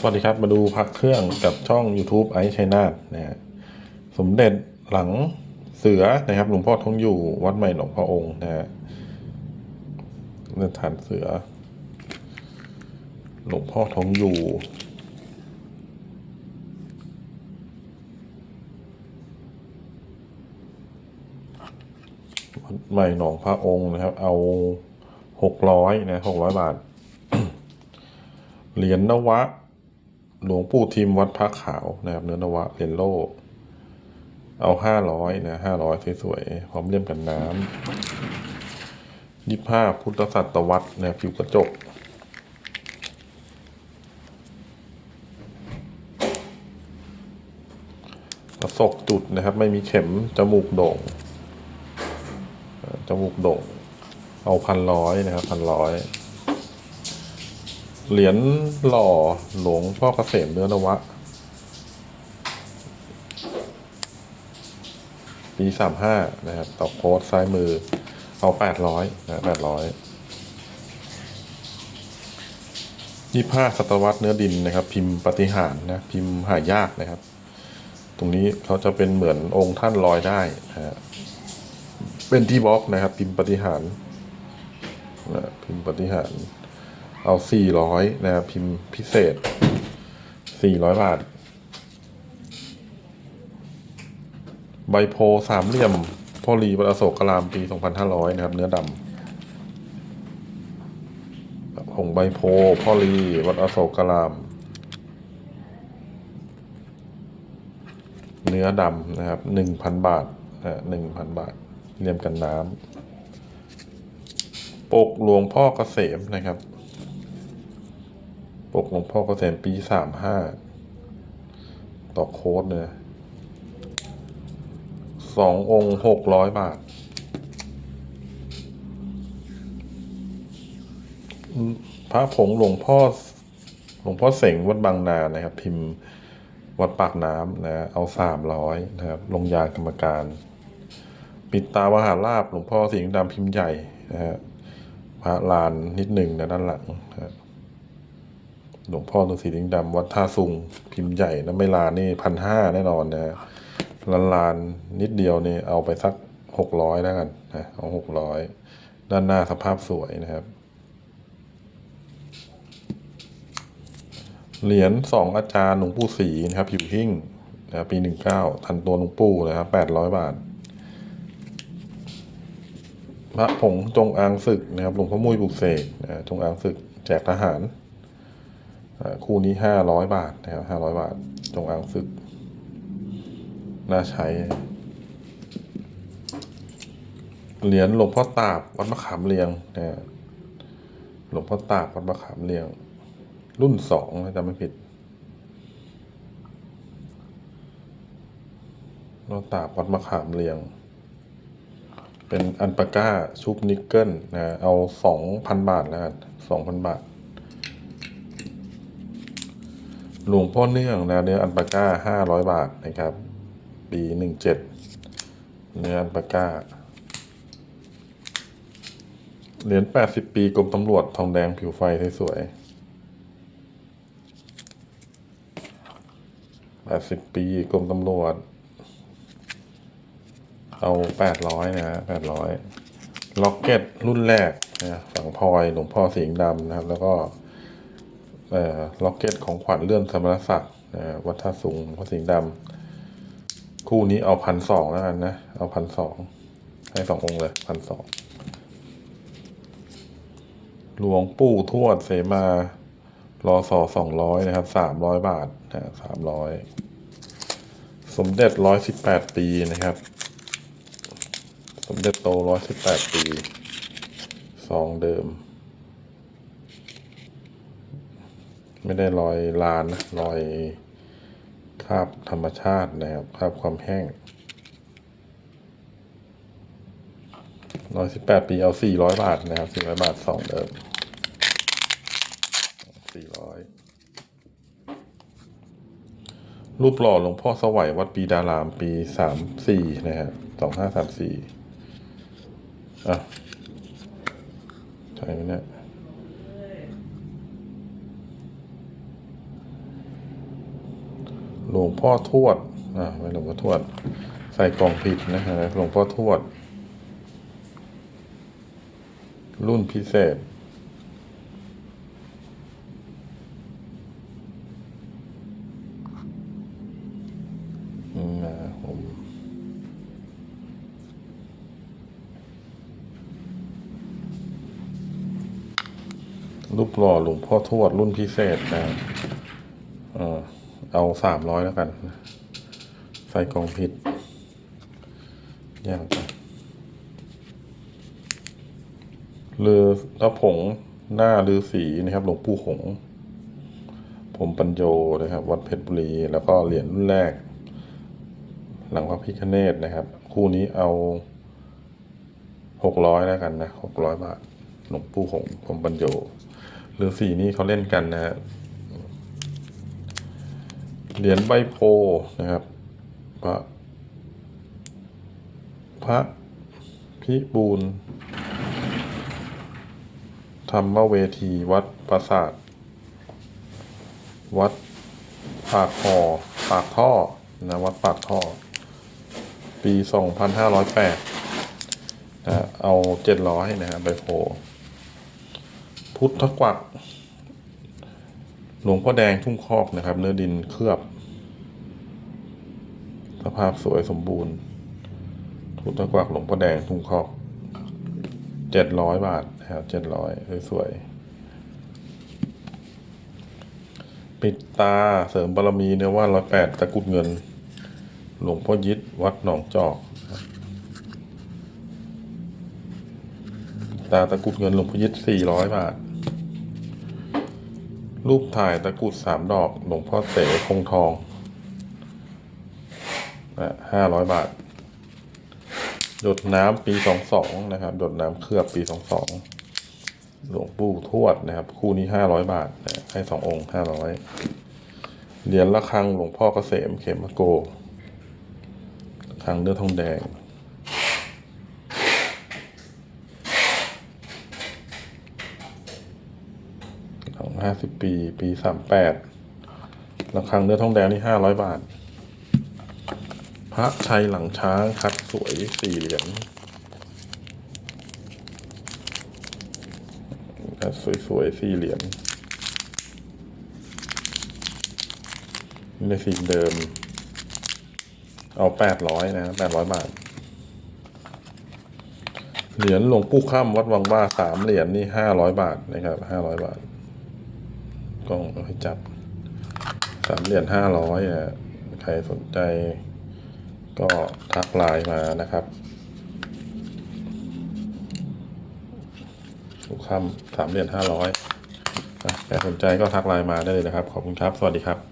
สวัสดีครับ มาดูพักเครื่องกับช่อง YouTube ไอชัยนาทนะฮะสมเด็จหลังเสือนะครับ หลวงพ่อทองอยู่วัดใหม่หลวงพ่อองค์นะฮะเรื่อฐานเสือ หลวงพ่อทองอยู่วัดใหม่หนองพระองค์นะครับ เอาหกร้อยนะหกร้อยบาท เหรียญนวะ หลวงปู่ทิมวัดพระขาวนะครับ เนื้อนวะเหรียญโลเอาห้าร้อยนะห้าร้อยสวยๆพร้อมเลี่ยมกันน้ำยี่ห้าพุทธศตวรรษนะผิวกระจกประสบจุดนะครับ ไม่มีเข็ม จมูกโด่ง จมูกโด่ง เอาพันร้อยนะครับพันร้อย เหรียญหล่อหลวงพ่อเกษมเนื้อนวะ ปีสามห้านะครับต่อโพสต์ซ้ายมือ เอาแปดร้อยนะแปดร้อยยี่ห้าศตวรรษเนื้อดินนะครับ พิมพ์ปฏิหารนะ พิมพ์หายากนะครับ ตรงนี้เขาจะเป็นเหมือนองค์ท่านลอยได้นะฮะเป็นที่บล็อกนะครับ พิมพ์ปฏิหารนะพิมพ์ปฏิหาร เอาสี่ร้อยนะครับพิมพ์พิเศษสี่ร้อยบาท ใบโพสามเหลี่ยมพ่อรีวัดอโศกกรามปีสองพันห้าร้อยนะครับ เนื้อดำผงใบโพพ่อรีวัดอโศกกราม เนื้อดำนะครับหนึ่งพันบาทนะหนึ่งพันบาทเรียมกันน้ำปกหลวงพ่อเกษมนะครับ ปกหลวงพ่อเกษมปีสามห้าต่อโค้ดเนี่ยสององค์หกร้อยบาท พระผงหลวงพ่อหลวงพ่อเสงวัดบางนานะครับ พิมพ์วัดปากน้ำนะเอาสามร้อยนะครับ ลงยากรรมการ ปิดตามหาลาบหลวงพ่อสีดำพิมพ์ใหญ่นะฮะพระลานนิดหนึ่งนะด้านหลังนะฮะ หลวงพ่อฤาษีลิงดำวัดท่าซุง พิมพ์ใหญ่นะไม่ลานนี่พันห้าแน่นอนนะลานลานนิดเดียวนี่เอาไปสักหกร้อยแล้วกันนะเอาหกร้อยด้านหน้าสภาพสวยนะครับ เหรียญสองอาจารย์หลวงปู่ศรีนะครับผิวหิ้งนะปีหนึ่งเก้าทันตัวหลวงปู่นะครับแปดร้อยบาทพระผงจงอางศึกนะครับหลวงพ่อมุ้ยบุกเสกนะจงอางศึกแจกทหาร คู่นี้ห้าร้อยบาทนะครับห้าร้อยบาท จงอางศึก น่าใช้ เหรียญหลวงพ่อตาบวัดมะขามเรียงนะหลวงพ่อตาบวัดมะขามเรียง รุ่นสองถ้าจำไม่ผิดเราตากวัดมะขามเรียง เป็นอันปาก้าชุบนิกเกิลนะเอาสองพันบาทแล้วกันสองพันบาท หลวงพ่อเนื่องนะเนื้ออันปาก้าห้าร้อยบาทนะครับ ปีหนึ่งเจ็ดเนื้ออันปาก้าเหรียญแปดสิบปีกรมตำรวจทองแดงผิวไฟสวยๆแปดสิบปีกรมตำรวจ เอาแปดร้อยนะฮะแปดร้อยล็อกเก็ตรุ่นแรกนะฝังพลอยหลวงพ่อสิงห์ดำนะครับ แล้วก็ ล็อกเก็ตของขวัญเลื่อนสมณศักดิ์วัดท่าสุงหลวงพ่อสิงห์ดำคู่นี้เอาพันสองแล้วกันนะ เอาพันสองให้สององค์เลยพันสองหลวงปู่ทวดเสมารอสอสองร้อยนะครับสามร้อยบาทนะสามร้อยสมเด็จร้อยสิบแปดปีนะครับ สมเด็จโตร้อยสิบแปดปีซองเดิม ไม่ได้รอยลานนะรอยคาบธรรมชาตินะครับคาบความแห้งร้อยสิบแปดปีเอาสี่ร้อยบาทนะครับสี่ร้อยบาทซองเดิมสี่ร้อยรูปหล่อหลวงพ่อสวัยวัดปีดารามปีสามสี่นะฮะสองห้าสามสี่อะ ใช่ไหมเนี่ย ห ลวงพ่อทวดอ่าไม่หลวงพ่อทวด ใส่กล่องผิดนะฮะหลวงพ่อทวด รุ่นพิเศษอืมนะผมรูปหล่อหลวงพ่อทวดรุ่นพิเศษนะครับเออ เอาสามร้อยแล้วกัน ใส่กล่องผิดยากจังเรือพระผงหน้าลือสีนะครับ หลวงปู่หง ผมปัญโยนะครับ วัดเพชรบุรี แล้วก็เหรียญรุ่นแรก หลังพระพิฆเนศนะครับ คู่นี้เอาหกร้อยแล้วกันนะหกร้อยบาท หลวงปู่หง ผมปัญโยหรือสีนี้เขาเล่นกันนะฮะ เหรียญใบโพนะครับ พระ พระพิบูลธรรมเวทีวัดปราสาท วัดปากคอปากท่อนะวัดปากท่อ ปีสองพันห้าร้อยแปดนะเอาเจ็ดร้อยนะฮะใบโพ พุทธกวัก หลวงพ่อแดงทุ่งคอกนะครับ เนื้อดินเคลือบ สภาพสวยสมบูรณ์พุทธกวักหลวงพ่อแดงทุ่งคอกเจ็ดร้อยบาทนะครับเจ็ดร้อยสวยๆปิดตาเสริมบารมีเนื้อว่าร้อยแปดตะกุดเงิน หลวงพ่อยิดวัดหนองจอกตาตะกุดเงินหลวงพ่อยิดสี่ร้อยบาท รูปถ่ายตะกุดสามดอกหลวงพ่อเสคงทองห้าร้อยบาท หยดน้ำปีสองสองนะครับ หยดน้ำเคลือบปีสองสองหลวงปู่ทวดนะครับ คู่นี้ห้าร้อยบาทนะให้สององค์ห้าร้อยเหรียญระฆังหลวงพ่อเกษมเขมโกระฆังเนื้อทองแดง ของ ห้าสิบปี ปีสามแปดระฆังเนื้อทองแดงนี่ห้าร้อยบาท พระชัยหลังช้างคัดสวยสี่เหรียญคัดสวยๆสี่เหรียญนี่ในสีเดิม เอาแปดร้อยนะแปดร้อยบาท เหรียญหลวงปู่ข้ามวัดวังว่าสามเหรียญนี่ห้าร้อยบาทนะครับห้าร้อยบาท กล้องให้จับสามเหรียญห้าร้อยอะใครสนใจก็ทักไลน์มานะครับลูกคำสามเหรียญห้าร้อยใครสนใจก็ทักไลน์มาได้เลยนะครับ ขอบคุณครับ สวัสดีครับ